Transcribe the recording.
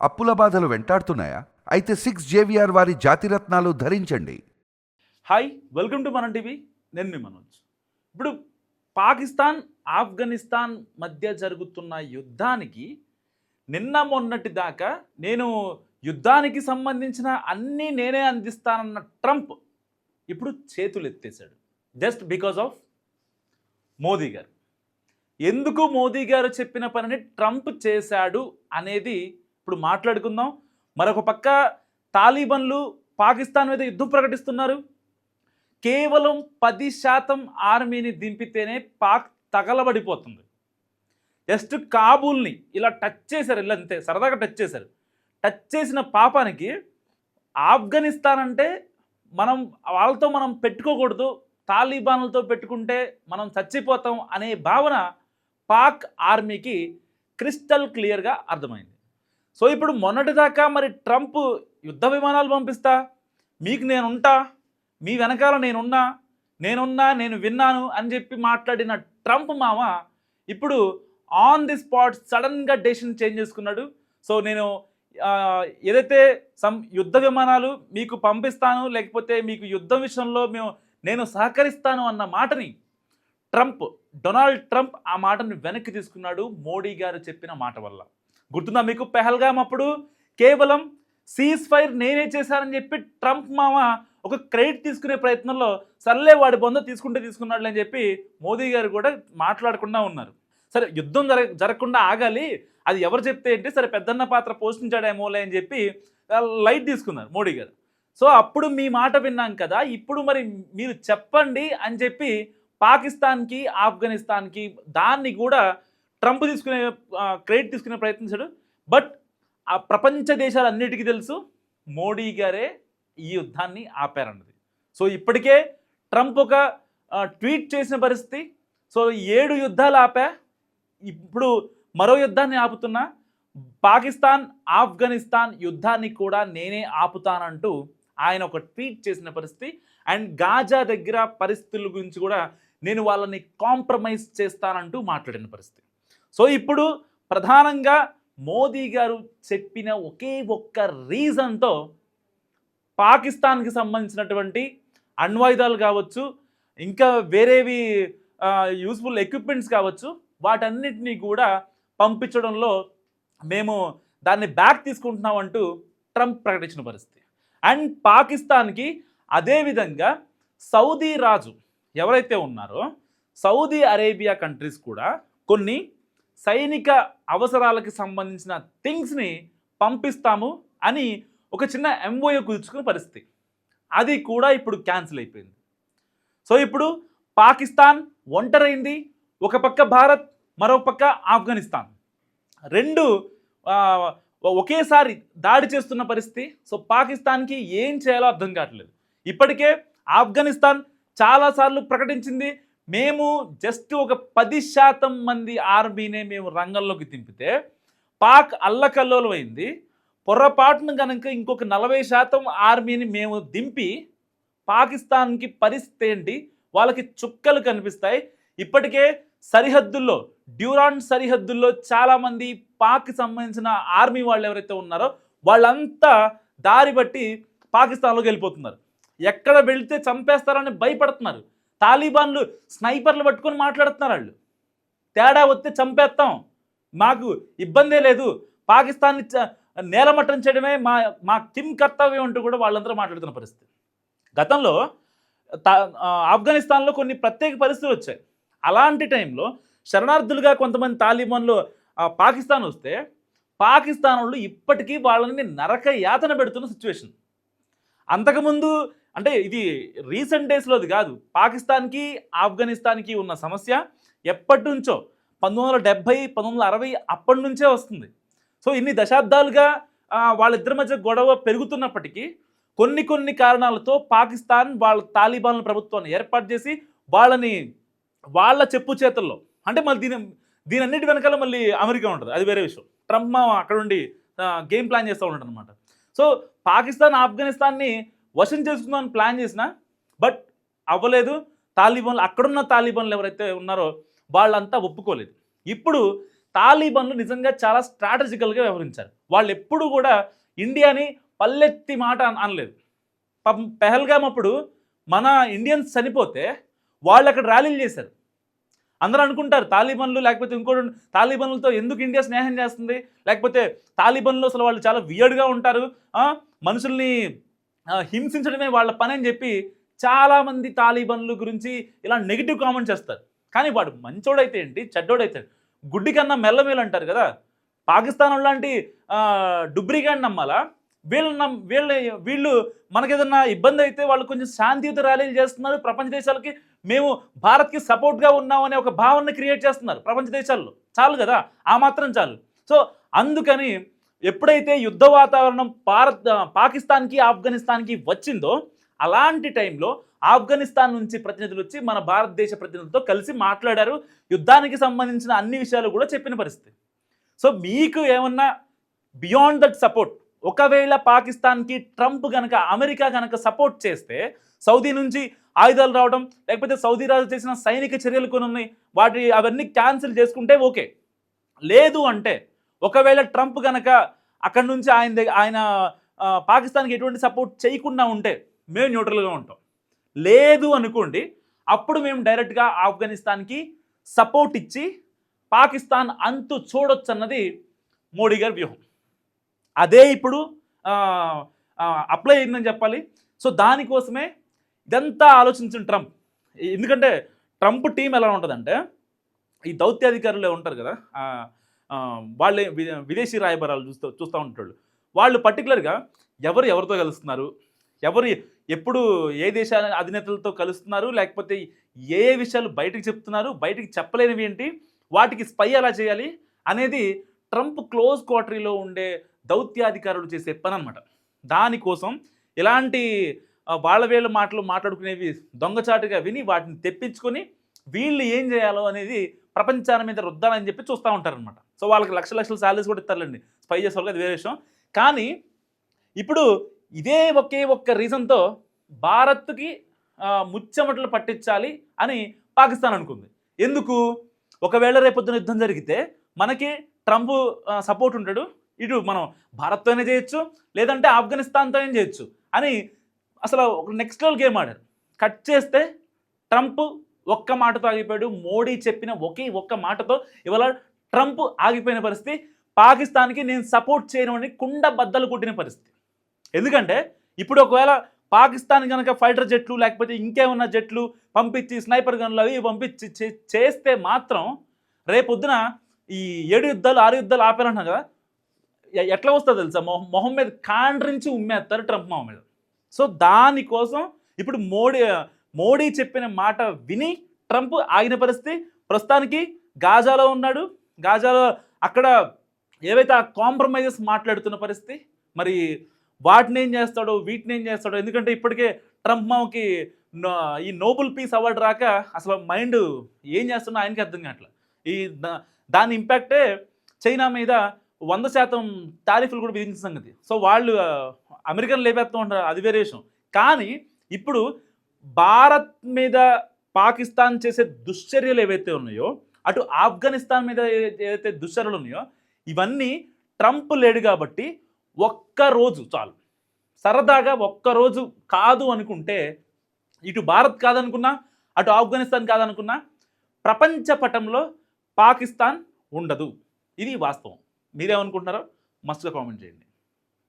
అప్పుల బాధలు వెంటాడుతున్నాయా? అయితే సిక్స్ జేవిఆర్ వారి జాతిరత్నాలు ధరించండి. హాయ్ వెల్కమ్ టు మన టీవీ నేను మీ మనోజ్. ఇప్పుడు పాకిస్తాన్ ఆఫ్ఘనిస్తాన్ మధ్య జరుగుతున్న యుద్ధానికి నిన్న మొన్నటి దాకా నేను యుద్ధానికి సంబంధించిన అన్నీ నేనే అందిస్తానన్న ట్రంప్ ఇప్పుడు చేతులు ఎత్తేసాడు జస్ట్ బికాజ్ ఆఫ్ మోదీ గారు. ఎందుకు మోదీ గారు చెప్పిన పనిని ట్రంప్ చేశాడు అనేది ఇప్పుడు మాట్లాడుకుందాం. మరొక పక్క తాలిబన్లు పాకిస్తాన్ మీద యుద్ధం ప్రకటిస్తున్నారు. కేవలం పది శాతం ఆర్మీని దింపితేనే పాక్ తగలబడిపోతుంది. జస్ట్ కాబూల్ని ఇలా టచ్ చేశారు ఇలా అంతే సరదాగా టచ్ చేశారు. టచ్ చేసిన పాపానికి ఆఫ్ఘనిస్తాన్ అంటే మనం వాళ్ళతో మనం పెట్టుకోకూడదు. తాలిబాన్లతో పెట్టుకుంటే మనం చచ్చిపోతాం అనే భావన పాక్ ఆర్మీకి క్రిస్టల్ క్లియర్గా అర్థమైంది. సో ఇప్పుడు మొన్నటిదాకా మరి ట్రంప్ యుద్ధ విమానాలు పంపిస్తా? మీకు నేనుంటా? మీ వెనకాల నేనున్నా? నేనున్నా నేను విన్నాను అని చెప్పి మాట్లాడిన ట్రంప్ మామ ఇప్పుడు ఆన్ ది స్పాట్ సడన్గా డెసిషన్ చేంజ్ చేసుకున్నాడు. సో నేను ఏదైతే సం యుద్ధ విమానాలు మీకు పంపిస్తాను లేకపోతే మీకు యుద్ధం విషయంలో మేము నేను సహకరిస్తాను అన్న మాటని ట్రంప్ డొనాల్డ్ ట్రంప్ ఆ మాటని వెనక్కి తీసుకున్నాడు మోడీ గారు చెప్పిన మాట వల్ల. గుర్తుందా మీకు? పెహల్గామ్ అప్పుడు కేవలం సీజ్ ఫైర్ నేనే చేశానని చెప్పి ట్రంప్ మామ ఒక క్రెడిట్ తీసుకునే ప్రయత్నంలో సర్లే వాడి బొంద తీసుకుంటే తీసుకున్నాడు అని చెప్పి మోదీ గారు కూడా మాట్లాడకుండా ఉన్నారు. సరే యుద్ధం జర జరగకుండా ఆగాలి. అది ఎవరు చెప్తే ఏంటి? సరే పెద్దన్న పాత్ర పోషించాడేమోలే అని చెప్పి లైట్ తీసుకున్నారు మోడీ గారు. సో అప్పుడు మీ మాట విన్నాం కదా ఇప్పుడు మరి మీరు చెప్పండి అని చెప్పి పాకిస్తాన్కి ఆఫ్ఘనిస్తాన్కి దాన్ని కూడా ట్రంప్ తీసుకునే క్రెడిట్ తీసుకునే ప్రయత్నించాడు. బట్ ఆ ప్రపంచ దేశాలన్నిటికీ తెలుసు మోడీ గారే ఈ యుద్ధాన్ని ఆపారన్నది. సో ఇప్పటికే ట్రంప్ ఒక ట్వీట్ చేసిన పరిస్థితి. సో ఏడు యుద్ధాలు ఆపా. ఇప్పుడు మరో యుద్ధాన్ని ఆపుతున్నా. పాకిస్తాన్ ఆఫ్ఘనిస్తాన్ యుద్ధాన్ని కూడా నేనే ఆపుతానంటూ ఆయన ఒక ట్వీట్ చేసిన పరిస్థితి. అండ్ గాజా దగ్గర పరిస్థితుల గురించి కూడా నేను వాళ్ళని కాంప్రమైజ్ చేస్తానంటూ మాట్లాడిన పరిస్థితి. సో ఇప్పుడు ప్రధానంగా మోదీ గారు చెప్పిన ఒకే ఒక్క రీజన్తో పాకిస్తాన్కి సంబంధించినటువంటి అణ్వాయుధాలు కావచ్చు ఇంకా వేరేవి యూస్ఫుల్ ఎక్విప్మెంట్స్ కావచ్చు వాటన్నిటినీ కూడా పంపించడంలో మేము దాన్ని బ్యాక్ తీసుకుంటున్నామంటూ ట్రంప్ ప్రకటించిన పరిస్థితి. అండ్ పాకిస్తాన్కి అదేవిధంగా సౌదీ రాజు ఎవరైతే ఉన్నారో సౌదీ అరేబియా కంట్రీస్ కూడా కొన్ని సైనిక అవసరాలకి సంబంధించిన థింగ్స్ని పంపిస్తాము అని ఒక చిన్న ఎంఓఏ కుదుర్చుకున్న పరిస్థితి. అది కూడా ఇప్పుడు క్యాన్సిల్ అయిపోయింది. సో ఇప్పుడు పాకిస్తాన్ ఒంటరైంది. ఒక పక్క భారత్ మరో పక్క ఆఫ్ఘనిస్తాన్. రెండు ఒకేసారి దాడి చేస్తున్న పరిస్థితి. సో పాకిస్తాన్కి ఏం చేయాలో అర్థం కావట్లేదు. ఇప్పటికే ఆఫ్ఘనిస్తాన్ చాలాసార్లు ప్రకటించింది. మేము జస్ట్ ఒక పది శాతం మంది ఆర్మీనే మేము రంగంలోకి దింపితే పాక్ అల్లకల్లోలమైంది పొరపాటును కనుక ఇంకొక నలభై శాతం ఆర్మీని మేము దింపి పాకిస్తాన్కి పరిస్థితి ఏంటి? వాళ్ళకి చుక్కలు కనిపిస్తాయి. ఇప్పటికే సరిహద్దుల్లో డ్యూరాన్ సరిహద్దుల్లో చాలామంది పాక్కి సంబంధించిన ఆర్మీ వాళ్ళు ఎవరైతే ఉన్నారో వాళ్ళంతా దారి బట్టి పాకిస్తాన్లోకి వెళ్ళిపోతున్నారు. ఎక్కడ వెళితే చంపేస్తారని భయపడుతున్నారు. తాలిబాన్లు స్నైపర్లు పట్టుకొని మాట్లాడుతున్నారు వాళ్ళు. తేడా వస్తే చంపేస్తాం. మాకు ఇబ్బందే లేదు. పాకిస్తాన్ని చ- నేలమట్టం చేయడమే మా మా కిమ్ కర్తవ్యం అంటూ కూడా వాళ్ళందరూ మాట్లాడుతున్న పరిస్థితి. గతంలో ఆఫ్ఘనిస్తాన్లో కొన్ని ప్రత్యేక పరిస్థితులు వచ్చాయి. అలాంటి టైంలో శరణార్థులుగా కొంతమంది తాలిబాన్లు పాకిస్తాన్ వస్తే పాకిస్తాన్ వాళ్ళు ఇప్పటికీ వాళ్ళని నరక యాతన పెడుతున్న సిచ్యువేషన్. అంతకుముందు అంటే ఇది రీసెంట్ డేస్లోది కాదు. పాకిస్తాన్కి ఆఫ్ఘనిస్తాన్కి ఉన్న సమస్య ఎప్పటి నుంచో పంతొమ్మిది వందల డెబ్భై పంతొమ్మిది వందల అరవై అప్పటి నుంచే వస్తుంది. సో ఇన్ని దశాబ్దాలుగా వాళ్ళిద్దరి మధ్య గొడవ పెరుగుతున్నప్పటికీ కొన్ని కొన్ని కారణాలతో పాకిస్తాన్ వాళ్ళ తాలిబాన్ల ప్రభుత్వాన్ని ఏర్పాటు చేసి వాళ్ళని వాళ్ళ చెప్పు చేతుల్లో అంటే మళ్ళీ దీని దీని అన్నిటి వెనకాల మళ్ళీ అమెరికా ఉంటుంది. అది వేరే విషయం. ట్రంప్ మా అక్కడ ఉండి గేమ్ ప్లాన్ చేస్తూ ఉంటాడు అనమాట సో పాకిస్తాన్ ఆఫ్ఘనిస్తాన్ని వశం చేసుకుందామని ప్లాన్ చేసిన బట్ అవ్వలేదు. తాలిబాన్లు అక్కడున్న తాలిబాన్లు ఎవరైతే ఉన్నారో వాళ్ళంతా ఒప్పుకోలేదు. ఇప్పుడు తాలిబాన్లు నిజంగా చాలా స్ట్రాటజికల్గా వ్యవహరించారు. వాళ్ళు ఎప్పుడు కూడా ఇండియాని పల్లెత్తి మాట అనలేదు. పాపం పెహల్గామ్ అప్పుడు మన ఇండియన్స్ చనిపోతే వాళ్ళు అక్కడ ర్యాలీలు చేశారు. అందరూ అనుకుంటారు తాలిబన్లు లేకపోతే ఇంకోటి తాలిబన్లతో ఎందుకు ఇండియా స్నేహం చేస్తుంది? లేకపోతే తాలిబన్లు అసలు వాళ్ళు చాలా వియర్డ్గా ఉంటారు. మనుషుల్ని హింసించడమే వాళ్ళ పని అని చెప్పి చాలామంది తాలిబన్లు గురించి ఇలా నెగిటివ్ కామెంట్ చేస్తారు. కానీ వాడు మంచోడైతే ఏంటి చెడ్డోడైతే గుడ్డి కన్నా మెల్లమేలు అంటారు కదా. పాకిస్తాన్ లాంటి డుబ్రిగాన్ని నమ్మాలా? వీళ్ళు నమ్ వీళ్ళ వీళ్ళు మనకేదన్నా ఇబ్బంది అయితే వాళ్ళు కొంచెం శాంతియుత ర్యాలీలు చేస్తున్నారు. ప్రపంచ దేశాలకి మేము భారత్కి సపోర్ట్గా ఉన్నాం అనే ఒక భావన క్రియేట్ చేస్తున్నారు ప్రపంచ దేశాల్లో. చాలు కదా ఆ మాత్రం చాలు. సో అందుకని ఎప్పుడైతే యుద్ధ వాతావరణం భారత్ పాకిస్తాన్కి ఆఫ్ఘనిస్తాన్కి వచ్చిందో అలాంటి టైంలో ఆఫ్ఘనిస్తాన్ నుంచి ప్రతినిధులు వచ్చి మన భారతదేశ ప్రతినిధులతో కలిసి మాట్లాడారు. యుద్ధానికి సంబంధించిన అన్ని విషయాలు కూడా చెప్పిన పరిస్థితి. సో మీకు ఏమన్నా బియాండ్ దట్ సపోర్ట్ ఒకవేళ పాకిస్తాన్కి ట్రంప్ గనక అమెరికా గనక సపోర్ట్ చేస్తే సౌదీ నుంచి ఆయుధాలు రావడం లేకపోతే సౌదీ రాజు చేసిన సైనిక చర్యలు కొన్ని ఉన్నాయి వాటి అవన్నీ క్యాన్సిల్ చేసుకుంటే ఓకే. లేదు అంటే ఒకవేళ ట్రంప్ కనుక అక్కడి నుంచి ఆయన దగ్గర ఆయన పాకిస్తాన్కి ఎటువంటి సపోర్ట్ చేయకుండా ఉంటే మేము న్యూట్రల్గా ఉంటాం. లేదు అనుకోండి అప్పుడు మేము డైరెక్ట్గా ఆఫ్ఘనిస్తాన్కి సపోర్ట్ ఇచ్చి పాకిస్తాన్ అంతు చూడొచ్చు అన్నది మోడీ గారి వ్యూహం. అదే ఇప్పుడు అప్లై అయిందని చెప్పాలి. సో దానికోసమే ఇదంతా ఆలోచించిన ట్రంప్. ఎందుకంటే ట్రంప్ టీం ఎలా ఉంటుందంటే ఈ దౌత్యాధికారులు ఉంటారు కదా వాళ్ళే విదేశీ రాయబారాలు చూస్తూ చూస్తూ ఉంటాడు వాళ్ళు పర్టికులర్గా ఎవరు ఎవరితో కలుస్తున్నారు? ఎవరు ఎప్పుడు ఏ దేశాల అధినేతలతో కలుస్తున్నారు? లేకపోతే ఏ ఏ విషయాలు బయటకు చెప్తున్నారు? బయటికి చెప్పలేనివి ఏంటి? వాటికి స్పై ఎలా చేయాలి? అనేది ట్రంప్ క్లోజ్ క్వార్టరీలో ఉండే దౌత్యాధికారులు చేసే పని అనమాట దానికోసం ఇలాంటి వాళ్ళ వేళ్ళ మాటలు మాట్లాడుకునేవి దొంగచాటుగా విని వాటిని తెప్పించుకొని వీళ్ళు ఏం చేయాలో అనేది ప్రపంచాన్ని మీద రుద్దాలని చెప్పి చూస్తూ ఉంటారనమాట సో వాళ్ళకి లక్ష లక్షల శాలరీస్ కూడా ఇస్తారులేండి. స్పై చేసే వాళ్ళకి అది వేరే విషయం. కానీ ఇప్పుడు ఇదే ఒకే ఒక్క రీజన్తో భారత్కి ముచ్చమటలు ముచ్చెమటలు పట్టించాలి అని పాకిస్తాన్ అనుకుంది. ఎందుకు? ఒకవేళ రేపొద్దున యుద్ధం జరిగితే మనకి ట్రంప్ సపోర్ట్ ఉంటాడు. ఇటు మనం భారత్తోనే చేయొచ్చు లేదంటే ఆఫ్ఘనిస్తాన్తోనే చేయొచ్చు అని అసలు ఒక నెక్స్ట్ లెవెల్ గేమ్ ఆడారు. కట్ చేస్తే ట్రంప్ ఒక్క మాటతో ఆగిపోయాడు. మోడీ చెప్పిన ఒకే ఒక్క మాటతో ఇవాళ ట్రంప్ ఆగిపోయిన పరిస్థితి పాకిస్తాన్కి నేను సపోర్ట్ చేయను అని కుండ బద్దలు కొట్టిన పరిస్థితి. ఎందుకంటే ఇప్పుడు ఒకవేళ పాకిస్తాన్ కనుక ఫైటర్ జెట్లు లేకపోతే ఇంకేమన్నా జెట్లు పంపించి స్నైపర్ గన్లు అవి పంపించి చే- చేస్తే మాత్రం రేపొద్దున ఈ ఏడు యుద్ధాలు ఆరు యుద్ధాలు ఆపారంటున్నారు కదా ఎట్లా వస్తుందో తెలుసా? మొహం మొహం మీద కాండ్రించి ఉమ్మేస్తారు ట్రంప్ మొహం మీద. సో దానికోసం ఇప్పుడు మోడీ మోడీ చెప్పిన మాట విని ట్రంప్ ఆగిన పరిస్థితి ప్రస్తుతానికి గాజాలో ఉన్నాడు. గాజాలో అక్కడ ఏవైతే ఆ కాంప్రమైజెస్ మాట్లాడుతున్న పరిస్థితి మరి వాటిని ఏం చేస్తాడో వీటిని ఏం చేస్తాడో ఎందుకంటే ఇప్పటికే ట్రంప్ మామకి ఈ నోబెల్ పీస్ అవార్డు రాక అసలు మైండ్ ఏం చేస్తున్నా ఆయనకి అర్థం కావట్లేదు ఈ దా- దాని ఇంపాక్టే చైనా మీద వంద శాతం టారిఫ్లు కూడా విధించిన సంగతి. సో వాళ్ళు అమెరికన్ లేపేస్తూ ఉంటారు అది వేరే విషయం. కానీ ఇప్పుడు భారత్ మీద పాకిస్తాన్ చేసే దుశ్చర్యలు ఏవైతే ఉన్నాయో అటు ఆఫ్ఘనిస్తాన్ మీద ఏదైతే దుశ్చర్యలు ఉన్నాయో ఇవన్నీ ట్రంప్ లేడు కాబట్టి ఒక్క రోజు చాలు. సరదాగా ఒక్క రోజు కాదు అనుకుంటే ఇటు భారత్ కాదనుకున్నా అటు ఆఫ్ఘనిస్తాన్ కాదనుకున్నా ప్రపంచ పటంలో పాకిస్తాన్ ఉండదు. ఇది వాస్తవం. మీరేమనుకుంటున్నారో మస్తుగా కామెంట్ చేయండి.